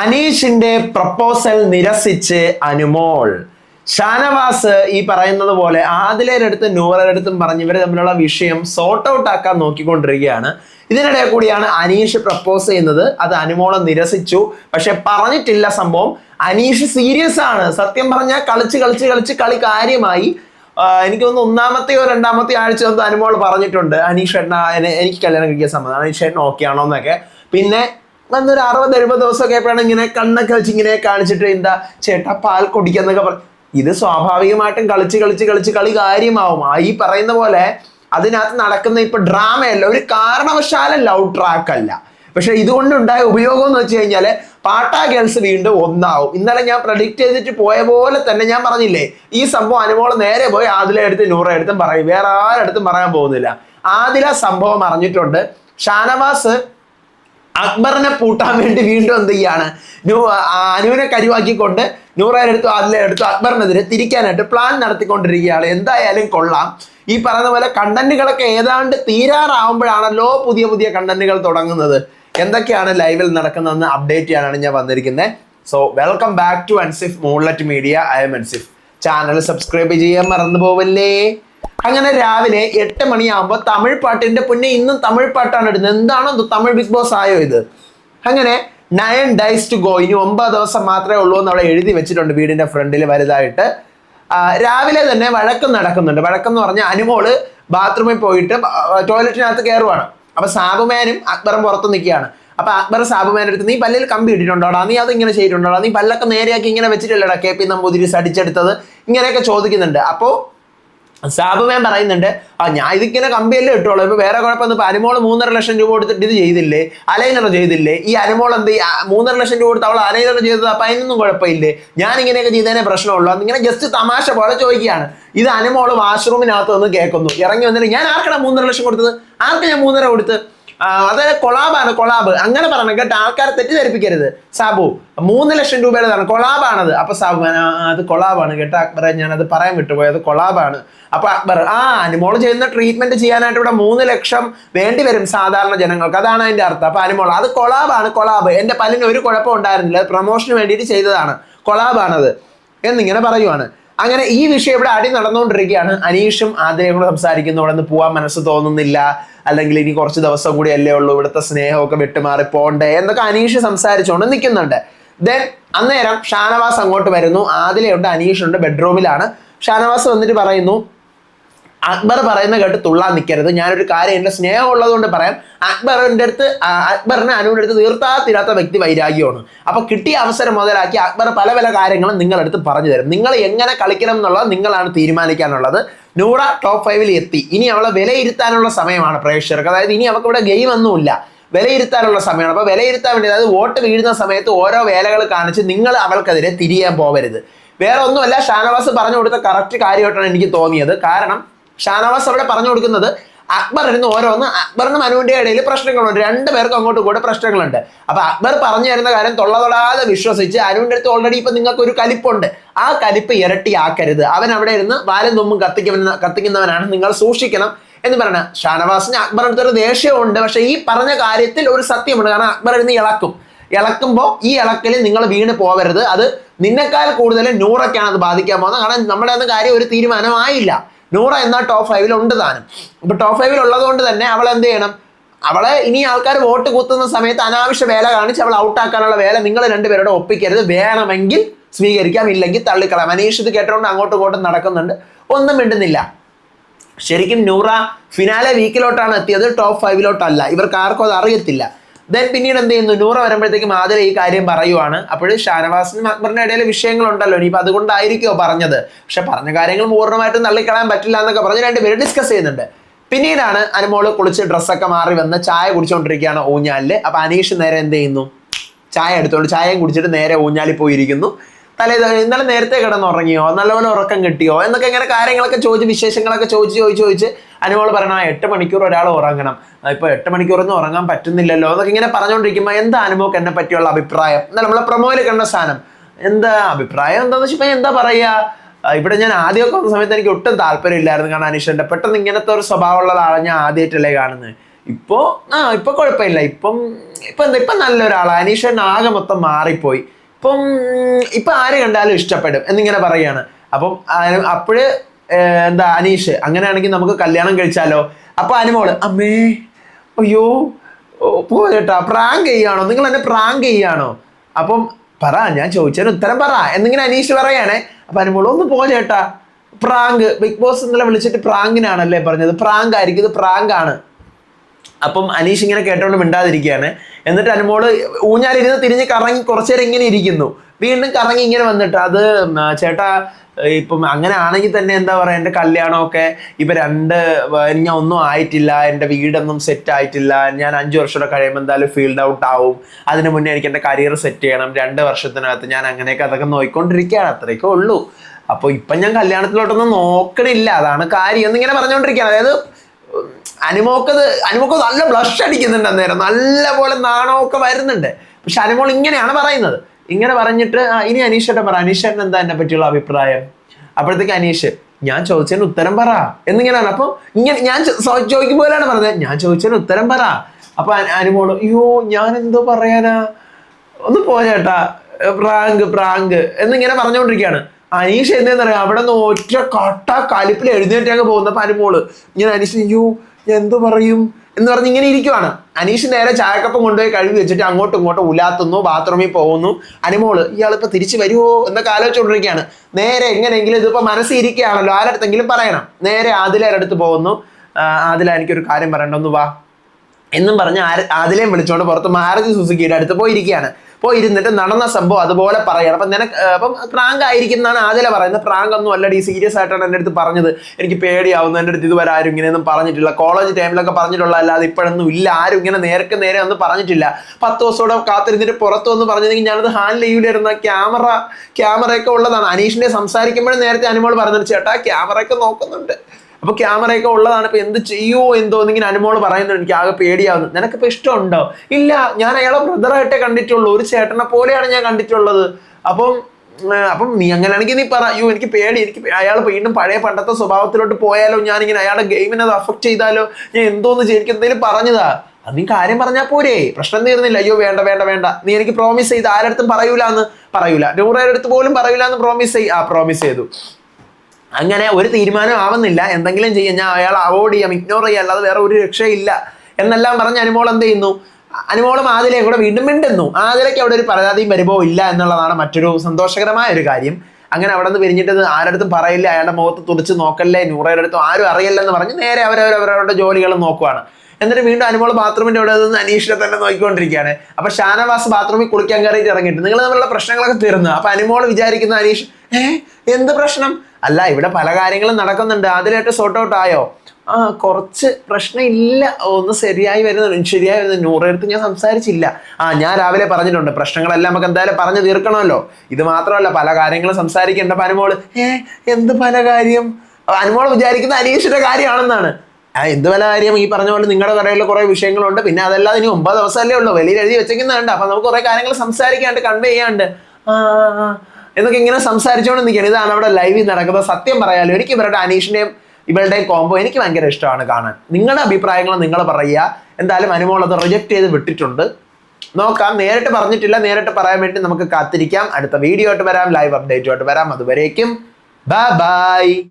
അനീഷിന്റെ പ്രപ്പോസൽ നിരസിച്ച് അനുമോൾ. ഷാനവാസ് ഈ പറയുന്നത് പോലെ ആദിലയുടെ നൂറരടുത്തും പറഞ്ഞ് ഇവർ തമ്മിലുള്ള വിഷയം സോർട്ട് ഔട്ട് ആക്കാൻ നോക്കിക്കൊണ്ടിരിക്കുകയാണ്. ഇതിനിടെ കൂടിയാണ് അനീഷ് പ്രപ്പോസ് ചെയ്യുന്നത്. അത് അനുമോളെ നിരസിച്ചു. പക്ഷെ പറഞ്ഞിട്ടില്ല സംഭവം. അനീഷ് സീരിയസ് ആണ്. സത്യം പറഞ്ഞാൽ കളിച്ച് കളിച്ച് കളിച്ച് കളി കാര്യമായി. എനിക്ക് തോന്നുന്നു ഒന്നാമത്തെയോ രണ്ടാമത്തെയോ ആഴ്ച അനുമോൾ പറഞ്ഞിട്ടുണ്ട്. അനീഷ് എണ്ണ എനിക്ക് കല്യാണം കഴിക്കാൻ സമ്മതം. അനീഷ് എണ്ണ ഓക്കെ ആണോ എന്നൊക്കെ പിന്നെ വന്നൊരു അറുപത് എഴുപത് ദിവസമൊക്കെ ആയപ്പോഴാണ് ഇങ്ങനെ കണ്ണൊക്കെ വെച്ച് ഇങ്ങനെ കാണിച്ചിട്ട് എന്താ ചേട്ടാ പാൽ കുടിക്കാന്നൊക്കെ പറ ഇത് സ്വാഭാവികമായിട്ടും കളിച്ച് കളിച്ച് കളിച്ച് കളി കാര്യമാവും. ആ ഈ പറയുന്ന പോലെ അതിനകത്ത് നടക്കുന്ന ഇപ്പൊ ഡ്രാമയല്ല ഒരു കാരണവശാലും ലവ് ട്രാക്ക് അല്ല പക്ഷെ ഇതുകൊണ്ടുണ്ടായ ഉപയോഗം എന്ന് വെച്ച് കഴിഞ്ഞാൽ പാട്ടാ ഗേൾസ് വീണ്ടും ഒന്നാവും. ഇന്നലെ ഞാൻ പ്രഡിക്റ്റ് ചെയ്തിട്ട് പോയ പോലെ തന്നെ ഞാൻ പറഞ്ഞില്ലേ ഈ സംഭവം അനുമോൾ നേരെ പോയി ആദില എടുത്ത് നൂറ എടുത്തും പറയും. വേറെ ആരടുത്തും പറയാൻ പോകുന്നില്ല. ആദില സംഭവം അറിഞ്ഞിട്ടുണ്ട്. ഷാനവാസ് അക്ബറിനെ പൂട്ടാൻ വേണ്ടി വീണ്ടും എന്ത് ചെയ്യാണ്? നൂ അനുവിനെ കരുവാക്കിക്കൊണ്ട് അതിലെ എടുത്തു അക്ബറിനെതിരെ തിരിക്കാനായിട്ട് പ്ലാൻ നടത്തിക്കൊണ്ടിരിക്കുകയാണ്. എന്തായാലും കൊള്ളാം. ഈ പറയുന്ന പോലെ കണ്ടന്റുകളൊക്കെ ഏതാണ്ട് തീരാറാവുമ്പോഴാണല്ലോ പുതിയ പുതിയ കണ്ടന്റുകൾ തുടങ്ങുന്നത്. എന്തൊക്കെയാണ് ലൈവിൽ നടക്കുന്നതെന്ന് അപ്ഡേറ്റ് ചെയ്യാനാണ് ഞാൻ വന്നിരിക്കുന്നത്. So welcome back to Ansif moonlit media I M Ansif channel subscribe ചെയ്യാൻ മറന്നു പോവല്ലേ? അങ്ങനെ രാവിലെ എട്ട് മണിയാകുമ്പോൾ തമിഴ് പാട്ടിന്റെ പുന്നെ ഇന്നും തമിഴ് പാട്ടാണ് ഇടുന്നത്. എന്താണോ തമിഴ് ബിഗ് ബോസ് ആയോ ഇത്? അങ്ങനെ നയൻ ഡൈസ് ടു ഗോ ഇനി ഒമ്പത് ദിവസം മാത്രമേ ഉള്ളൂ എന്ന് അവിടെ എഴുതി വെച്ചിട്ടുണ്ട് വീടിന്റെ ഫ്രണ്ടിൽ വലുതായിട്ട്. രാവിലെ തന്നെ വഴക്കം നടക്കുന്നുണ്ട്. വഴക്കം എന്ന് പറഞ്ഞാൽ അനുമോൾ ബാത്റൂമിൽ പോയിട്ട് ടോയ്ലറ്റിനകത്ത് കയറുവാണ് അപ്പൊ സാബുമാനും അക്ബറും പുറത്ത് നിൽക്കുകയാണ്. അപ്പൊ അക്ബർ സാബുമാന്റെ അടുത്ത് നീ പല്ലിൽ കമ്പി ഇട്ടിട്ടുണ്ടോടാ? നീ അത് ഇങ്ങനെ ചെയ്തിട്ടുണ്ടോടാ? നീ പല്ലൊക്കെ നേരെയാക്കി ഇങ്ങനെ വെച്ചിട്ടില്ലടാ കെ പി നമ്പൂതിരി സടിച്ചെടുത്തത്? ഇങ്ങനെയൊക്കെ ചോദിക്കുന്നുണ്ട്. അപ്പോൾ സാബുമേൻ പറയുന്നുണ്ട് ആ ഞാൻ ഇതിങ്ങനെ കമ്പിയല്ലേ ഇട്ടോളൂ ഇപ്പൊ വേറെ കുഴപ്പമൊന്നും ഇപ്പൊ അനുമോൾ മൂന്നര ലക്ഷം രൂപ കൊടുത്തിട്ട് ഇത് ചെയ്തില്ലേ? അലൈനർ ചെയ്തില്ലേ? ഈ അനുമോൾ എന്ത് മൂന്നര ലക്ഷം രൂപ കൊടുത്ത് അവൾ അലൈനർ ചെയ്തത് അപ്പൊ അതിനൊന്നും കുഴപ്പമില്ലേ? ഞാൻ ഇങ്ങനെയൊക്കെ ചെയ്തതിനെ പ്രശ്നമുള്ളൂ. ഇങ്ങനെ ജസ്റ്റ് തമാശ പോലെ ചോദിക്കുകയാണ്. ഇത് അനുമോൾ വാഷ്റൂമിനകത്ത് ഒന്ന് കേൾക്കുന്നു. ഇറങ്ങി വന്നിട്ട് ഞാൻ ആർക്കാണ് മൂന്നര ലക്ഷം കൊടുത്തത്? ആർക്ക് ഞാൻ മൂന്നര കൊടുത്ത്? അത് കൊളാബാണ് കൊളാബ്. അങ്ങനെ പറഞ്ഞു കേട്ടോ ആൾക്കാരെ തെറ്റിദ്ധരിപ്പിക്കരുത്. സാബു മൂന്ന് ലക്ഷം രൂപയുടേതാണ് കൊളാബാണത്. അപ്പൊ സാബു അത് കൊളാബാണ് കേട്ടോ. അക്ബറെ ഞാൻ അത് പറയാൻ വിട്ടുപോയത് കൊളാബാണ്. അപ്പൊ അക്ബർ ആ അനുമോൾ ചെയ്യുന്ന ട്രീറ്റ്മെന്റ് ചെയ്യാനായിട്ട് ഇവിടെ മൂന്ന് ലക്ഷം വേണ്ടി വരും സാധാരണ ജനങ്ങൾക്ക്. അതാണ് അതിന്റെ അർത്ഥം. അപ്പൊ അനുമോൾ അത് കൊളാബാണ് കൊളാബ് എന്റെ പല്ലിന് ഒരു കുഴപ്പം ഉണ്ടായിരുന്നില്ല. അത് പ്രൊമോഷന് വേണ്ടിയിട്ട് ചെയ്തതാണ്. കൊളാബാണത് എന്നിങ്ങനെ പറയുവാണ്. അങ്ങനെ ഈ വിഷയം ഇവിടെ അടി നടന്നുകൊണ്ടിരിക്കുകയാണ്. അനീഷും ആദ്യം കൂടെ സംസാരിക്കുന്നു. ഇവിടെ നിന്ന് പോവാൻ മനസ്സ് തോന്നുന്നില്ല. അല്ലെങ്കിൽ ഇനി കുറച്ച് ദിവസം കൂടി അല്ലേ ഉള്ളൂ. ഇവിടുത്തെ സ്നേഹമൊക്കെ വിട്ടുമാറി പോണ്ടേ എന്നൊക്കെ അനീഷ് സംസാരിച്ചുകൊണ്ട് നിൽക്കുന്നുണ്ട്. ദെൻ അന്നേരം ഷാനവാസ് അങ്ങോട്ട് വരുന്നു. ആദിലയുണ്ട് അനീഷുണ്ട് ബെഡ്റൂമിലാണ് ഷാനവാസ് വന്നിട്ട് പറയുന്നു അക്ബർ പറയുന്ന കേട്ട് തുള്ളാൻ നിൽക്കരുത് ഞാനൊരു കാര്യം എന്റെ സ്നേഹം ഉള്ളതുകൊണ്ട് പറയാം. അക്ബറിന്റെ അടുത്ത് അക്ബറിനെ അനുവിന്റെ അടുത്ത് തീർത്താ തീരാത്ത വ്യക്തി വൈരാഗ്യമാണ്. അപ്പൊ കിട്ടിയ അവസരം മുതലാക്കി അക്ബർ പല പല കാര്യങ്ങളും നിങ്ങളടുത്ത് പറഞ്ഞു തരും. നിങ്ങൾ എങ്ങനെ കളിക്കണം എന്നുള്ളത് നിങ്ങളാണ് തീരുമാനിക്കാനുള്ളത്. നൂറ ടോപ്പ് ഫൈവിൽ എത്തി. ഇനി അവളെ വിലയിരുത്താനുള്ള സമയമാണ് പ്രേക്ഷകർക്ക്. അതായത് ഇനി അവൾക്ക് ഇവിടെ ഗെയിം ഒന്നുമില്ല. വിലയിരുത്താനുള്ള സമയമാണ്. അപ്പൊ വിലയിരുത്താൻ വേണ്ടി അതായത് വോട്ട് വീഴുന്ന സമയത്ത് ഓരോ വേലകൾ കാണിച്ച് നിങ്ങൾ അവൾക്കെതിരെ തിരിയാൻ പോകരുത് വേറെ ഒന്നുമല്ല ഷാനവാസ് പറഞ്ഞു കൊടുത്ത കറക്റ്റ് കാര്യമായിട്ടാണ് എനിക്ക് തോന്നിയത്. കാരണം ഷാനവാസ് അവിടെ പറഞ്ഞു കൊടുക്കുന്നത് അക്ബർ ഇരുന്ന് ഓരോന്ന് അക്ബറിനും അനുവിന്റെ ഇടയിൽ പ്രശ്നങ്ങളുണ്ട്. രണ്ടുപേർക്കും അങ്ങോട്ടും കൂടെ പ്രശ്നങ്ങളുണ്ട്. അപ്പൊ അക്ബർ പറഞ്ഞു തരുന്ന കാര്യം തൊള്ള തൊടാതെ വിശ്വസിച്ച് അനുവിന്റെ അടുത്ത് ഓൾറെഡി ഇപ്പൊ നിങ്ങൾക്ക് ഒരു കലിപ്പുണ്ട്. ആ കലിപ്പ് ഇരട്ടിയാക്കരുത്. അവൻ അവിടെ ഇരുന്ന് വാലും തുമ്പും കത്തിക്കുന്ന കത്തിക്കുന്നവനാണ്. നിങ്ങൾ സൂക്ഷിക്കണം എന്ന് പറയണ ഷാനവാസിന് അക്ബർ അടുത്തൊരു ദേഷ്യമുണ്ട് പക്ഷെ ഈ പറഞ്ഞ കാര്യത്തിൽ ഒരു സത്യമുണ്ട്. കാരണം അക്ബർ ഇരുന്ന് ഇളക്കും. ഇളക്കുമ്പോൾ ഈ ഇളക്കൽ നിങ്ങൾ വീണ് പോകരുത്. അത് നിന്നെക്കാൾ കൂടുതൽ നൂറൊക്കെയാണ് അത് ബാധിക്കാൻ പോകുന്നത്. കാരണം നമ്മുടെ ഒന്നും കാര്യം ഒരു തീരുമാനമായില്ല. നൂറ എന്ന ടോപ്പ് ഫൈവിൽ ഉണ്ട് താനും. ഇപ്പൊ ടോപ്പ് ഫൈവിൽ ഉള്ളതുകൊണ്ട് തന്നെ അവൾ എന്ത് ചെയ്യണം? അവളെ ഇനി ആൾക്കാർ വോട്ട് കുത്തുന്ന സമയത്ത് അനാവശ്യ വേല കാണിച്ച് അവൾ ഔട്ടാക്കാനുള്ള വേല നിങ്ങൾ രണ്ടുപേരോട് ഒപ്പിക്കരുത്. വേണമെങ്കിൽ സ്വീകരിക്കാം ഇല്ലെങ്കിൽ തള്ളിക്കളാം മനീഷ് ഇത് കേട്ടോണ്ട് അങ്ങോട്ടും ഇങ്ങോട്ടും നടക്കുന്നുണ്ട്. ഒന്നും മിണ്ടുന്നില്ല. ശരിക്കും നൂറ ഫിനാലെ വീക്കിലോട്ടാണ് എത്തിയത്. ടോപ്പ് ഫൈവിലോട്ടല്ല ഇവർക്ക് ആർക്കും അത് അറിയത്തില്ല. ദെൻ പിന്നീട് എന്ത് ചെയ്യുന്നു? നൂറ വരുമ്പോഴത്തേക്കും ആദില ഈ കാര്യം പറയുവാണ്. അപ്പോൾ ഷാനവാസിനും അക്ബറിന്റെ ഇടയിൽ വിഷയങ്ങളുണ്ടല്ലോ. ഇനിയിപ്പോൾ അതുകൊണ്ടായിരിക്കുമോ പറഞ്ഞത്. പക്ഷെ പറഞ്ഞ കാര്യങ്ങൾ പൂർണമായിട്ടും തള്ളിക്കളയാൻ പറ്റില്ല എന്നൊക്കെ പറഞ്ഞ് രണ്ടുപേരും ഡിസ്കസ് ചെയ്യുന്നുണ്ട്. പിന്നീടാണ് അനുമോൾ കുളിച്ച് ഡ്രസ്സൊക്കെ മാറി വന്ന് ചായ കുടിച്ചുകൊണ്ടിരിക്കുകയാണ് ഊഞ്ഞാലിൽ. അപ്പൊ അനീഷ് നേരെ എന്ത് ചെയ്യുന്നു? ചായ എടുത്തോണ്ട് ചായയും കുടിച്ചിട്ട് നേരെ ഊഞ്ഞാലിൽ പോയിരിക്കുന്നു. തലേ ഇന്നലെ നേരത്തെ കിടന്നുറങ്ങിയോ നല്ലപോലെ ഉറക്കം കിട്ടിയോ? എന്നൊക്കെ ഇങ്ങനെ കാര്യങ്ങളൊക്കെ ചോദിച്ച് വിശേഷങ്ങളൊക്കെ ചോദിച്ച് ചോദിച്ച് ചോദിച്ച് അനുമോൾ പറയണം ആ എട്ട് മണിക്കൂർ ഒരാൾ ഉറങ്ങണം. ഇപ്പൊ എട്ട് മണിക്കൂറൊന്നും ഉറങ്ങാൻ പറ്റുന്നില്ലല്ലോ എന്നൊക്കെ ഇങ്ങനെ പറഞ്ഞുകൊണ്ടിരിക്കുമ്പോൾ എന്താ അനുമോക്ക് എന്നെ പറ്റിയുള്ള അഭിപ്രായം? എന്നാൽ നമ്മളെ പ്രൊമോയിൽ കണ്ട സാധനം? എന്താ അഭിപ്രായം എന്താണെന്ന് വെച്ചാൽ എന്താ പറയാ? ഇവിടെ ഞാൻ ആദ്യമൊക്കെ വന്ന സമയത്ത് എനിക്ക് ഒട്ടും താല്പര്യമില്ലായിരുന്നു കാരണം അനീഷന്റെ പെട്ടെന്ന് ഇങ്ങനത്തെ ഒരു സ്വഭാവമുള്ള ആളെ ഞാൻ ആദ്യമായിട്ടല്ലേ കാണുന്നത്. ഇപ്പോ ആ ഇപ്പൊ കുഴപ്പമില്ല. ഇപ്പം ഇപ്പൊ എന്താ ഇപ്പൊ നല്ലൊരാളാണ് അനീഷൻ ആകെ മൊത്തം മാറിപ്പോയി. ഇപ്പം ഉം, ഇപ്പൊ ആര് കണ്ടാലും ഇഷ്ടപ്പെടും എന്നിങ്ങനെ പറയാണ്. അപ്പം അപ്പോഴ് എന്താ അനീഷ് അങ്ങനെയാണെങ്കിൽ നമുക്ക് കല്യാണം കഴിച്ചാലോ? അപ്പൊ അനുമോൾ അമ്മേ അയ്യോ ഓ, പോ പ്രാങ്ക് ചെയ്യാണോ നിങ്ങൾ എന്നെ പ്രാങ്ക് ചെയ്യാണോ അപ്പം പറ ഞാൻ ചോദിച്ചതിന് ഉത്തരം പറ. എന്നിങ്ങനെ അനീഷ് പറയാണേ. അപ്പൊ അനുമോൾ ഒന്ന് പോ ചേട്ടാ പ്രാങ്ക്. ബിഗ് ബോസ് ഇന്നലെ വിളിച്ചിട്ട് പ്രാങ്കിനാണല്ലേ പറഞ്ഞത്? പ്രാങ്ക് ആയിരിക്കും ഇത് പ്രാങ്കാണ്. അപ്പം അനീഷ് ഇങ്ങനെ കേട്ടോണ്ട് മിണ്ടാതിരിക്കുകയാണ് എന്നിട്ട് അനുമോൾ ഊഞ്ഞാലിരുന്ന് തിരിഞ്ഞ് കറങ്ങി കുറച്ചു നേരം ഇങ്ങനെ ഇരിക്കുന്നു. വീണ്ടും കറങ്ങി ഇങ്ങനെ വന്നിട്ട് അത് ചേട്ടാ ഇപ്പം അങ്ങനെ ആണെങ്കിൽ തന്നെ എന്താ പറയാ എന്റെ കല്യാണമൊക്കെ ഇപ്പൊ രണ്ട് ഞാൻ ഒന്നും ആയിട്ടില്ല എന്റെ വീടൊന്നും സെറ്റ് ആയിട്ടില്ല ഞാൻ അഞ്ച് വർഷം കഴിയുമ്പോൾ എന്തായാലും ഫീൽഡ് ഔട്ട് ആവും. അതിന് മുന്നേ എനിക്ക് എന്റെ കരിയർ സെറ്റ് ചെയ്യണം. രണ്ട് വർഷത്തിനകത്ത് ഞാൻ അങ്ങനെയൊക്കെ അതൊക്കെ നോക്കിക്കൊണ്ടിരിക്കുകയാണ് അത്രയൊക്കെ ഉള്ളൂ. അപ്പോൾ ഇപ്പം ഞാൻ കല്യാണത്തിലോട്ടൊന്നും നോക്കണില്ല. അതാണ് കാര്യം. എന്നിങ്ങനെ പറഞ്ഞുകൊണ്ടിരിക്കുകയാണ്. അതായത് അനുമോക്കത് അനുമോക്ക് നല്ല ബ്ലഷ് അടിക്കുന്നുണ്ട് അന്നേരം. നല്ല പോലെ നാണമൊക്കെ വരുന്നുണ്ട്. പക്ഷെ അനുമോൾ ഇങ്ങനെയാണ് പറയുന്നത്. ഇങ്ങനെ പറഞ്ഞിട്ട് ഇനി അനീഷേട്ടൻ പറ. അനീഷേട്ടൻ എന്താ എന്നെ പറ്റിയുള്ള അഭിപ്രായം? അപ്പോഴത്തേക്ക് അനീഷ് ഞാൻ ചോദിച്ചതിന് ഉത്തരം പറ. എന്നിങ്ങനെയാണ്. അപ്പൊ ഇങ്ങനെ ഞാൻ ചോദിക്കുമ്പോഴാണ് പറഞ്ഞത്. ഞാൻ ചോദിച്ചതിന് ഉത്തരം പറ. അപ്പൊ അനുമോൾ അയ്യോ ഞാൻ എന്തോ പറയാനാ? ഒന്ന് പോരേട്ടാ പ്രാങ്ക് പ്രാങ്ക്. എന്നിങ്ങനെ പറഞ്ഞുകൊണ്ടിരിക്കുകയാണ് അനീഷ് എന്തെന്ന് പറയാ അവിടെ നിന്ന് ഒറ്റ കട്ട കലിപ്പിൽ എഴുന്നേറ്റ് അങ്ങ് പോകുന്നപ്പോ അനുമോൾ ഇങ്ങനെ അനീഷ് അയ്യോ ഞാൻ എന്തു പറയും? എന്ന് പറഞ്ഞ് ഇങ്ങനെ ഇരിക്കുവാണ്. അനീഷ് നേരെ ചായക്കപ്പം കൊണ്ടുപോയി കഴുകി വെച്ചിട്ട് അങ്ങോട്ടും ഇങ്ങോട്ടും ഉലാത്തുന്നു ബാത്റൂമിൽ പോകുന്നു. അനുമോൾ ഇയാളിപ്പോൾ തിരിച്ചു വരുമോ എന്നൊക്കെ ആലോചിച്ചുകൊണ്ടിരിക്കുകയാണ്. നേരെ എങ്ങനെയെങ്കിലും ഇതിപ്പോൾ മനസ്സിൽ ഇരിക്കുകയാണല്ലോ. ആരടുത്തെങ്കിലും പറയണം. നേരെ ആദിലേടെ അടുത്ത് പോകുന്നു. ആദില എനിക്കൊരു കാര്യം പറയണ്ടെന്ന് വാ. എന്നും പറഞ്ഞ് ആര- ആദിലേയും വിളിച്ചുകൊണ്ട് പുറത്ത് മാരുതി സുസുക്കിയുടെ അടുത്ത് പോയിരിക്കുകയാണ്. പോയി ഇരുന്നിട്ട് നടന്ന സംഭവം അതുപോലെ പറയണം. അപ്പം നിനക്ക് അപ്പം പ്രാങ്ക് ആയിരിക്കും എന്നാണ് ആദ്യം പറയുന്നത്. പ്രാങ്ക് ഒന്നും അല്ലടി സീരിയസ് ആയിട്ടാണ് എന്റെ അടുത്ത് പറഞ്ഞത്. എനിക്ക് പേടിയാവുന്നു എന്റെ അടുത്ത് ഇതുവരെ ആരും ഇങ്ങനെയൊന്നും പറഞ്ഞിട്ടില്ല. കോളേജ് ടൈമിലൊക്കെ പറഞ്ഞിട്ടുള്ള അല്ലാതെ ഇപ്പോഴൊന്നും ഇല്ല. ആരും ഇങ്ങനെ നേരക്ക് നേരെ ഒന്നും പറഞ്ഞിട്ടില്ല. പത്ത് ദിവസത്തോടെ കാത്തിരുന്നിട്ട് പുറത്തു വന്ന് പറഞ്ഞിരുന്നെങ്കിൽ ഞാനത് ഹാൻഡിൽ ഇരുന്ന ക്യാമറ ക്യാമറയൊക്കെ ഉള്ളതാണ്. അനീഷിനെ സംസാരിക്കുമ്പോഴും നേരത്തെ അനുമോൾ പറഞ്ഞിട്ട് ചേട്ടാ ക്യാമറയൊക്കെ നോക്കുന്നുണ്ട്. അപ്പൊ ക്യാമറയൊക്കെ ഉള്ളതാണ് ഇപ്പൊ എന്ത് ചെയ്യുമോ എന്തോ എന്നിങ്ങനെ അനുമോൾ പറയുന്നത് എനിക്ക് ആകെ പേടിയാവുന്നു. നിനക്കിപ്പോ ഇഷ്ടമുണ്ടോ? ഇല്ല ഞാൻ അയാളെ ബ്രദറായിട്ടേ കണ്ടിട്ടുള്ളൂ. ഒരു ചേട്ടനെ പോലെയാണ് ഞാൻ കണ്ടിട്ടുള്ളത്. അപ്പം അപ്പം നീ അങ്ങനെയാണെങ്കിൽ നീ പറ. അയ്യോ എനിക്ക് പേടി. എനിക്ക് അയാൾ വീണ്ടും പഴയ പണ്ടത്തെ സ്വഭാവത്തിലോട്ട് പോയാലോ? ഞാനിങ്ങനെ അയാളുടെ ഗെയിമിനെ അത് അഫക്ട് ചെയ്താലോ? ഞാൻ എന്തോന്ന് എനിക്ക് എന്തെങ്കിലും പറഞ്ഞതാ. അത് നീ കാര്യം പറഞ്ഞാൽ പോരേ. പ്രശ്നം തീർന്നില്ല. അയ്യോ വേണ്ട വേണ്ട വേണ്ട. നീ എനിക്ക് പ്രോമിസ് ചെയ്ത് ആരടുത്തും പറയൂലെന്ന് പറയൂല. നൂറേടെ അടുത്ത് പോലും പറയൂല എന്ന് പ്രോമിസ് ചെയ് ആ പ്രോമിസ് ചെയ്തു. അങ്ങനെ ഒരു തീരുമാനം ആവുന്നില്ല. എന്തെങ്കിലും ചെയ്യാം. ഞാൻ അയാൾ അവോയ്ഡ് ചെയ്യാം. ഇഗ്നോർ ചെയ്യാം. അല്ലാതെ വേറെ ഒരു രക്ഷയില്ല. എന്നെല്ലാം പറഞ്ഞ് അനുമോൾ എന്ത് ചെയ്യുന്നു? അനുമോളും ആദിലയും കൂടെ വീണ്ടും മിണ്ടുന്നു. ആദിലയ്ക്ക് അവിടെ ഒരു പരാതിയും പരിഭവം ഇല്ല എന്നുള്ളതാണ് മറ്റൊരു സന്തോഷകരമായ ഒരു കാര്യം. അങ്ങനെ അവിടെ നിന്ന് പിരിഞ്ഞിട്ട് ആരടുത്തും പറയില്ല. അയാളുടെ മുഖത്ത് തുറച്ച് നോക്കല്ലേ. നൂറയുടെ അടുത്തും ആരും അറിയില്ലെന്ന് പറഞ്ഞ് നേരെ അവരവരവരുടെ ജോലികൾ നോക്കുവാണ്. എന്നിട്ട് വീണ്ടും അനുമോൾ ബാത്റൂമിന്റെ അവിടെ നിന്ന് അനീഷിനെ തന്നെ നോക്കിക്കൊണ്ടിരിക്കുകയാണ്. അപ്പൊ ഷാനവാസ് ബാത്റൂമിൽ കുളിക്കാൻ കയറിയിട്ട് ഇറങ്ങിയിട്ട് നിങ്ങൾ തമ്മിലുള്ള പ്രശ്നങ്ങളൊക്കെ തീർന്നു. അപ്പൊ അനുമോൾ വിചാരിക്കുന്ന അനീഷ് ഏഹ് എന്ത് പ്രശ്നം? അല്ല ഇവിടെ പല കാര്യങ്ങളും നടക്കുന്നുണ്ട്. അതിലായിട്ട് സോർട്ട് ഔട്ട് ആയോ? ആ കുറച്ച് പ്രശ്നമില്ല. ഒന്ന് ശരിയായി വരുന്നുണ്ട്. ശരിയായി വരുന്നു നൂറെടുത്ത് ഞാൻ സംസാരിച്ചില്ല. ആ ഞാൻ രാവിലെ പറഞ്ഞിട്ടുണ്ട്. പ്രശ്നങ്ങളെല്ലാം നമുക്ക് എന്തായാലും പറഞ്ഞു തീർക്കണമല്ലോ. ഇത് മാത്രമല്ല പല കാര്യങ്ങളും സംസാരിക്കേണ്ട അപ്പൊ ഏ എന്ത് പല കാര്യം? അനുമോൾ വിചാരിക്കുന്ന അനീഷിന്റെ കാര്യമാണെന്നാണ്. ആ എന്ത് പല കാര്യം? ഈ പറഞ്ഞ പോലെ നിങ്ങളുടെ കടയിൽ കുറേ വിഷയങ്ങളുണ്ട്. പിന്നെ അതെല്ലാം ഇനി ഒമ്പത് ദിവസമല്ലേ ഉള്ളൂ. വെളിയിൽ എഴുതി വെച്ചേക്കുന്നതുണ്ട്. അപ്പൊ നമുക്ക് കുറെ കാര്യങ്ങൾ സംസാരിക്കാണ്ട് കൺവേ ചെയ്യാണ്ട്. ആ. എന്നൊക്കെ ഇങ്ങനെ സംസാരിച്ചുകൊണ്ട് നിൽക്കുകയാണ്. ഇതാണ് അവിടെ ലൈവിൽ നടക്കുന്നത്. സത്യം പറയാലോ എനിക്ക് ഇവരുടെ അനീഷിന്റെയും ഇവളുടെയും കോംബോ എനിക്ക് ഭയങ്കര ഇഷ്ടമാണ് കാണാൻ. നിങ്ങളുടെ അഭിപ്രായങ്ങൾ നിങ്ങൾ പറയുക. എന്തായാലും അനുമോൾ അത് റിജക്ട് ചെയ്ത് വിട്ടിട്ടുണ്ട്. നോക്കാം നേരിട്ട് പറഞ്ഞിട്ടില്ല നേരിട്ട് പറയാൻ വേണ്ടി നമുക്ക് കാത്തിരിക്കാം. അടുത്ത വീഡിയോ ആയിട്ട് വരാം ലൈവ് അപ്ഡേറ്റുമായിട്ട് വരാം. അതുവരേക്കും ബൈ